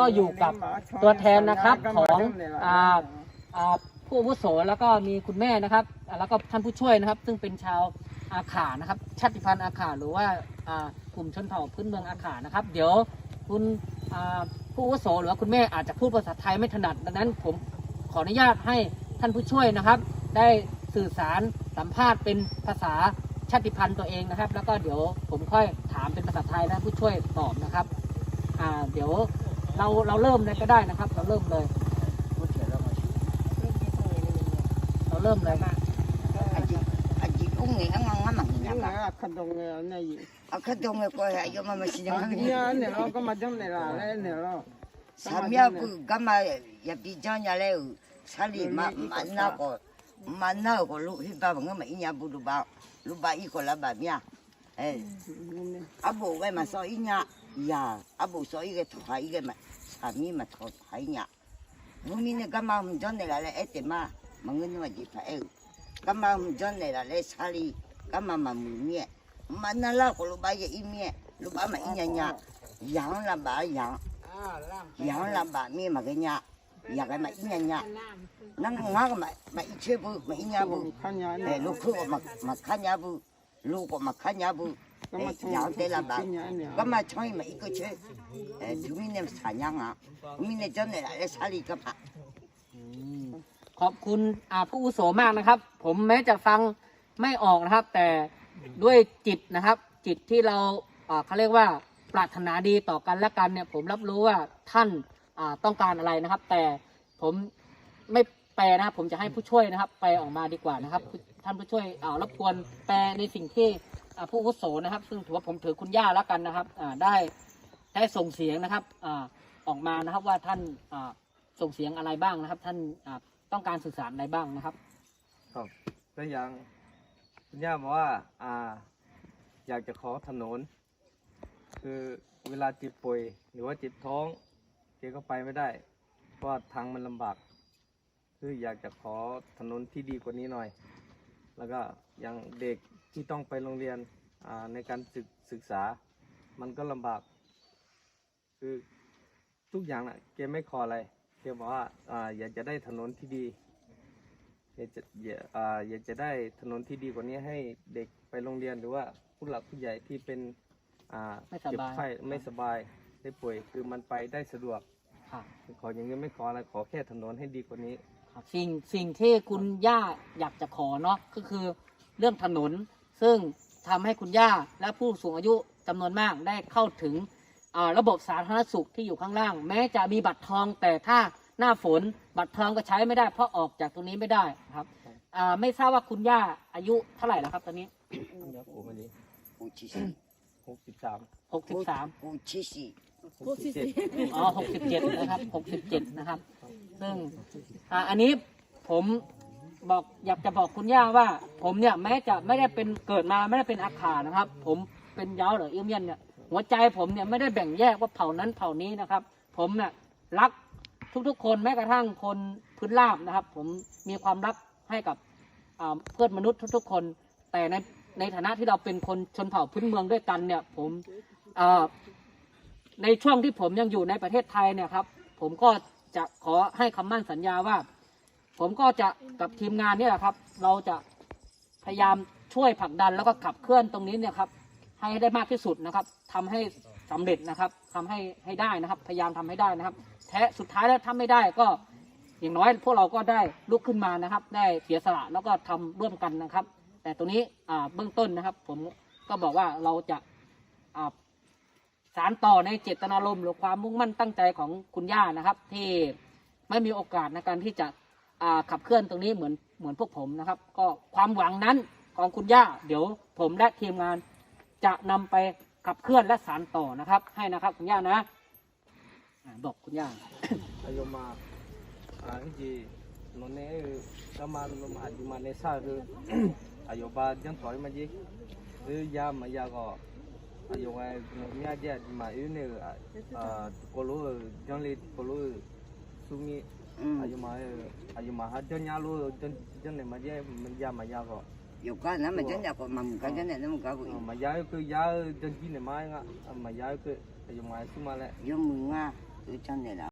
ก็อยู่กับตัวแทนนะครับของอ่าอ่าผู้อาวุโสแล้วก็มีคุณแม่นะครับอ่าแล้วก็ท่านผู้ช่วยนะครับ ซึ่งเป็นชาวอาขานะครับ ชาติพันธุ์อาขาหรือว่าอ่ากลุ่มชนเผ่าพื้นเมืองอาขานะครับ เดี๋ยวคุณอ่าผู้อาวุโสหรือว่าคุณแม่อาจจะพูดภาษาไทยไม่ถนัดดังนั้นผมขออนุญาตให้ท่านผู้ช่วยนะครับ ได้สื่อสารสัมภาษณ์เป็นภาษาชาติพันธุ์ตัวเองนะครับ แล้วก็เดี๋ยวผมค่อยถามเป็นภาษาไทยแล้วผู้ช่วยตอบนะครับอ่าเดี๋ยว เราเราเริ่มเลยก็ได้นะครับ เราเริ่มเลย เราเริ่มเลย 아직 아직 웅이 엉엉하면 그냥 막 내가 카동에 언니 아카동에 거야 요마마 시정하는 아니야 내가 그만 좀 내라 내 내라 삼야부 가마 야비전야래 살이 마 만나고 만나고 루히바 뭔가 이냐 부르바 루바 이거 라바미야 에 아부 왜만 써 있냐 야 아부 써 이게 더 이게 막 삼이만 더 하이냐 무민의 가마 전내라래 에때마 먹는 거지 파에 가마 전내라래 살이 가마만 무미에 만나라고 루바에 이미에 루바만 이냐냐 양라바 양 양람바 미마 그냐 야가 마 이냐냐 난 나가 마 마 이체부 마 이냐 부 하냐 에 루크고 막막 하냐 부 ลูกก็มาขันยาบุยได้ตลาบ้าก็มาช่วยมาอีกก็เชื่อถึงมีเนี่ยสัญญาอะมีเนี้ยจนเนี่ยอะไรสาลีก็มาขอบคุณอาผู้อุโสมากนะครับ ผมแม้จะฟังไม่ออกนะครับ แต่ด้วยจิตนะครับ จิตที่เราเขาเรียกว่าปรารถนาดีต่อกันและกันเนี่ย ผมรับรู้ว่าท่านาต้องการอะไรนะครับ แต่ผมไม่แปลนะครับ ผมจะให้ผู้ช่วยนะครับแปลออกมาดีกว่านะครับ ท่านผู้ช่วยอ่ารบกวนแปลในสิ่งที่อ่าผู้อาวุโสนะครับ ซึ่งถือว่าผมถือคุณย่าแล้วกันนะครับอ่าได้ได้ส่งเสียงนะครับอ่าออกมานะครับว่าท่านอ่าส่งเสียงอะไรบ้างนะครับ ท่านอ่าต้องการสื่อสารอะไรบ้างนะครับครับก็อย่างคุณย่าบอกว่าอ่า อยากจะขอถนน คือเวลาจ็บป่วยหรือว่าจ็บท้องแกก็ไปไม่ได้ เพราะทางมันลำบาก คืออยากจะขอถนนที่ดีกว่านี้หน่อย แล้วก็อย่างเด็กที่ต้องไปโรงเรียนอ่าในการศึกศึกษา มันก็ลำบาก คือทุกอย่างน่ะแกไม่ขออะไรแกบอกว่าอ่าอยากจะได้ถนนที่ดีอยากจะอยากอ่าอยากจะได้ถนนที่ดีกว่านี้ให้เด็กไปโรงเรียนหรือว่าผู้หลักผู้ใหญ่ที่เป็นอ่าไม่สบาย เจ็บไข้ไม่สบายได้ป่วยคือมันไปได้สะดวกครับขออย่างนี้ไม่ขออะไรขอแค่ถนนให้ดีกว่านี้ครับ สิ่งสิ่งที่คุณย่าอยากจะขอเนาะก็คือเรื่องถนน ซึ่งทำให้คุณย่าและผู้สูงอายุจำนวนมากได้เข้าถึงระบบสาธารณสุขที่อยู่ข้างล่าง แม้จะมีบัตรทองแต่ถ้าหน้าฝนบัตรทองก็ใช้ไม่ได้ เพราะออกจากตรงนี้ไม่ได้ครับไม่ทราบว่าคุณย่าอายุเท่าไหร่แล้วครับตอนนี้หกสิบสามหกสิบสาม หกสิบเจ็ดอ๋อหกสิบเจ็ดนะครับหกสิบเจ็ดนะครับ ซึ่งอ่าอันนี้ผมบอกอยากจะบอกคุณย่าว่า ผมเนี่ยแม้จะไม่ได้เป็นเกิดมาไม่ได้เป็นอาขานะครับ ผมเป็นยาหรือเอี้ยมเยียนเนี่ยหัวใจผมเนี่ยไม่ได้แบ่งแยกว่าเผ่านั้นเผ่านี้นะครับ ผมเนี่ยรักทุกๆ คนแม้กระทั่งคนพื้นราบนะครับ ผมมีความรักให้กับเพื่อนมนุษย์ทุก ๆ คน แต่ในในฐานะที่เราเป็นคนชนเผ่าพื้นเมืองด้วยกันเนี่ย ผม ในช่วงที่ผมยังอยู่ในประเทศไทยเนี่ยครับ ผมก็จะขอให้คำมั่นสัญญาว่า ผมก็จะกับทีมงานเนี่ยครับ เราจะพยายามช่วยผลักดันแล้วก็ขับเคลื่อนตรงนี้เนี่ยครับ ให้ได้มากที่สุดนะครับทำให้สำเร็จนะครับทำให้ให้ได้นะครับ พยายามทำให้ได้นะครับ แท้สุดท้ายแล้วถ้าไม่ได้ก็ อย่างน้อยพวกเราก็ได้ลุกขึ้นมานะครับ ได้เสียสละแล้วก็ทำร่วมกันนะครับ แต่ตรงนี้เบื้องต้นนะครับ ผมก็บอกว่าเราจะ สารต่อในเจตนารมณ์หรือความมุ่งมั่นตั้งใจของคุณย่านะครับ ที่ไม่มีโอกาสในการที่จะขับเคลื่อนตรงนี้เหมือนเหมือนพวกผมนะครับ ก็ความหวังนั้นของคุณย่า เดี๋ยวผมและทีมงานจะนำไปขับเคลื่อนและสารต่อนะครับ ให้นะครับคุณย่านะบอกคุณย่าอายุมาอ่าที่นนเน่ก็มาลมอายุมาในซาคืออายุบาจังถอยมาจีหรือยามายาก็ 有哎，人家家嘛有那个啊，过路将来过路苏米，还有嘛还有嘛还叫人家路真真的嘛家嘛家嘛家个。有干那么真家个嘛，干真的那么干个。嘛家有个家真真的嘛个，嘛家有个还有嘛苏嘛嘞。有么啊？就真的啦。